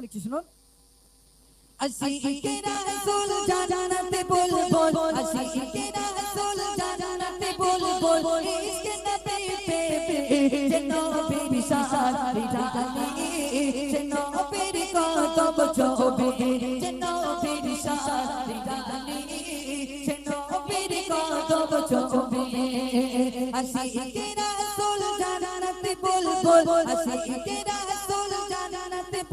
কেমন লিখছি শুনুন আশিকে রাসূল জান্নাতে বলব? আশিকে রাসূল জান্নাতে বলব? ইশকে নবী পে পে যে নবীর শাদি জানি নবীর কদম ছবি যে নবীর শাদি জানি যে নবীর কদম ছবি। আশিকে রাসূল জান্নাতে বলব? আশিকে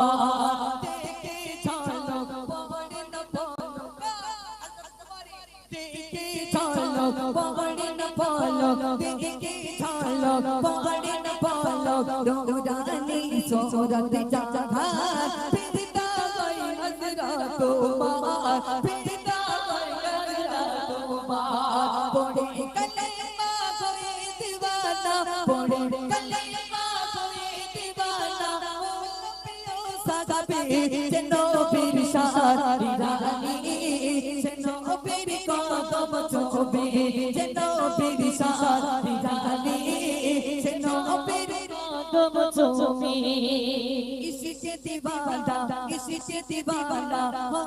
তলোয়ার দেখে চলো পবনে না বলো সাগাবে যেন বীর শাদি রানী যেন বীর কদম চোবে যেন বীর শাদি রানী যেন বীর কদম চুমে ইসিতে দিবানা ইসিতে দিবানা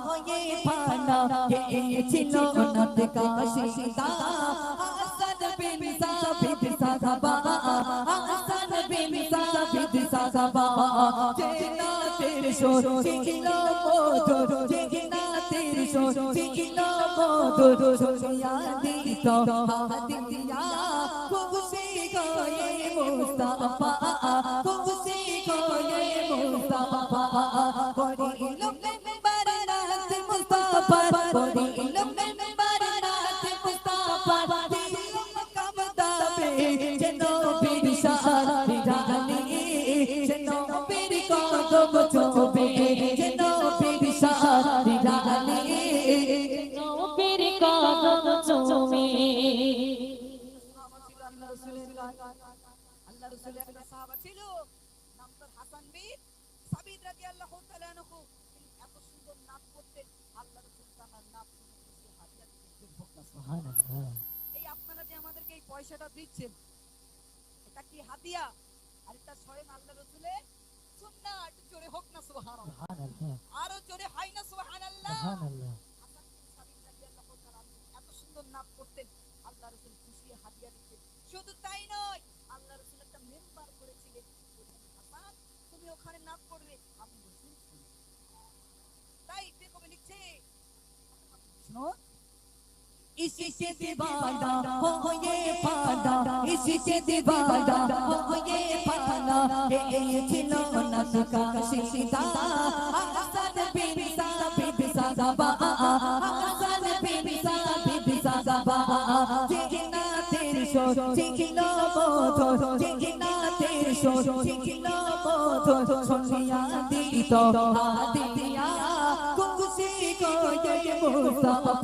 হয়ে পানা কে ছিল নট কাশিদা। হাসান বিন সাবিত সাহাবা হাসান বিন সাবিত সাহাবা জেনা তের শোর ছিল মধুর জেনা তের শোর ছিল মধুর সোনিয়া দিত হাদিয়া খুশি গয়ে মুস্তাফা। নবীর কদম চুমে আল্লাহ রসুলের একটা সাহাবা ছিল নাম তার হাসান বিন সাবিত রাদিয়াল্লাহু তাআলা আনহু এত সুন্দর নাচ করতেন আল্লাহ রসুল তার নাচ শুনে খুশি হাদিয়া দিতেন হোক না সুবহানাল্লাহ। এই আপনারা যে আমাদেরকে এই পয়সাটা দিচ্ছেন এটা কি হাদিয়া আর এটা স্বয়ং আল্লাহ রসুলের সুন্নাহ একটু জোরে হোক না সুবহানাল্লাহ। আরও জোরে হয় না সুবহানাল্লাহ। হাসান ওখানে নাচ করবে আমি বলছি শুনি। তাই কে কবে লিখছে শুনো इसी दीवाना हो ये पाना इसी दीवाना हो ये पाना ये चिलो नस का सीधा हसन बिन साबित साबा हसन बिन साबित साबा जिगना तेरे शो जिगना তেরশো শিখিল বোধ শিখিল তেরশো শিখিল বোধ সোনিয়া দিত দিদিয়া কুকুসি কয়ে মুস্তাফা।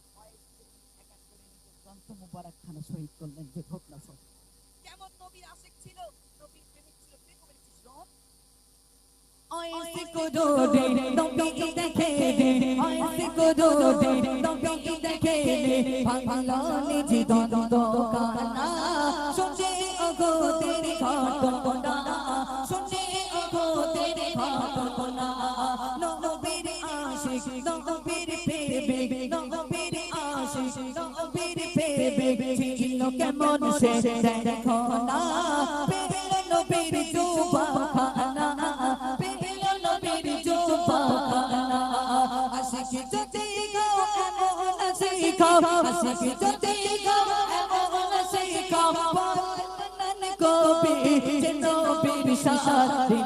দন্ত মুবারক খানা শহীদ করলেন যে ঘটনা শুনে কেমন নবীর আশিক ছিল নবীর প্রেমিক ছিল করুনি নবী দেখে নবী দেখে ভাঙলো নিজি দন্ত খানা শুনে ওগুদের ঘটনা শুনে ভাবনা নবীর আশিক নবীর প্রেমিক নবীর কেমন সে দেখো না। পেল নবীর জুবা খানা পেল নবীর জুবা খানা আশিক যদি গো এমন শিখাও আশিক যদি গো এমন শিখাও বললেন কবি যে নবীর সাথে।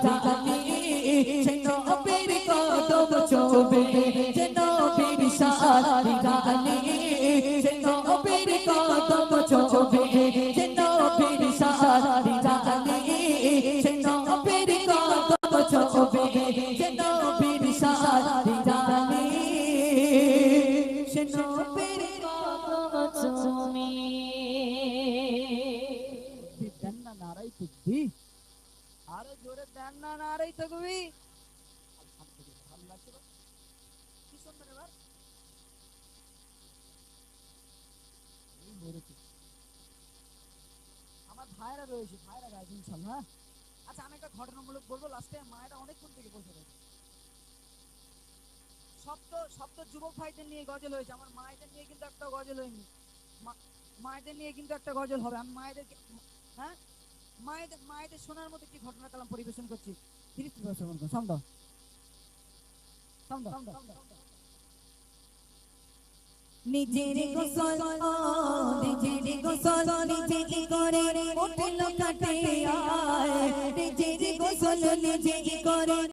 ভাইরা রয়েছে ভাইরা গাইছে ইনশাল্লাহ? আচ্ছা আমি একটা ঘটনামূলক বলব লাস্টে মায়েরা অনেকক্ষণ থেকে বসে রয়েছে। শব্দ শব্দ যুবক ভাইদের নিয়ে গজল হয়েছে, আমার মায়েদের নিয়ে কিন্তু একটা গজল হয়নি। মায়েদের নিয়ে কিন্তু একটা গজল হবে, আমি মায়েদের হ্যাঁ? মায়েদের মায়েদের শোনার মতো একটি ঘটনা কালাম পরিবেশন করছি। তিরিশ বছর মতো সন্দ সন্দ নিজের গোসল ও নিজের গোসল নিজে করে? উঠল কাটে আয় নিজের গোসল নিজে করে?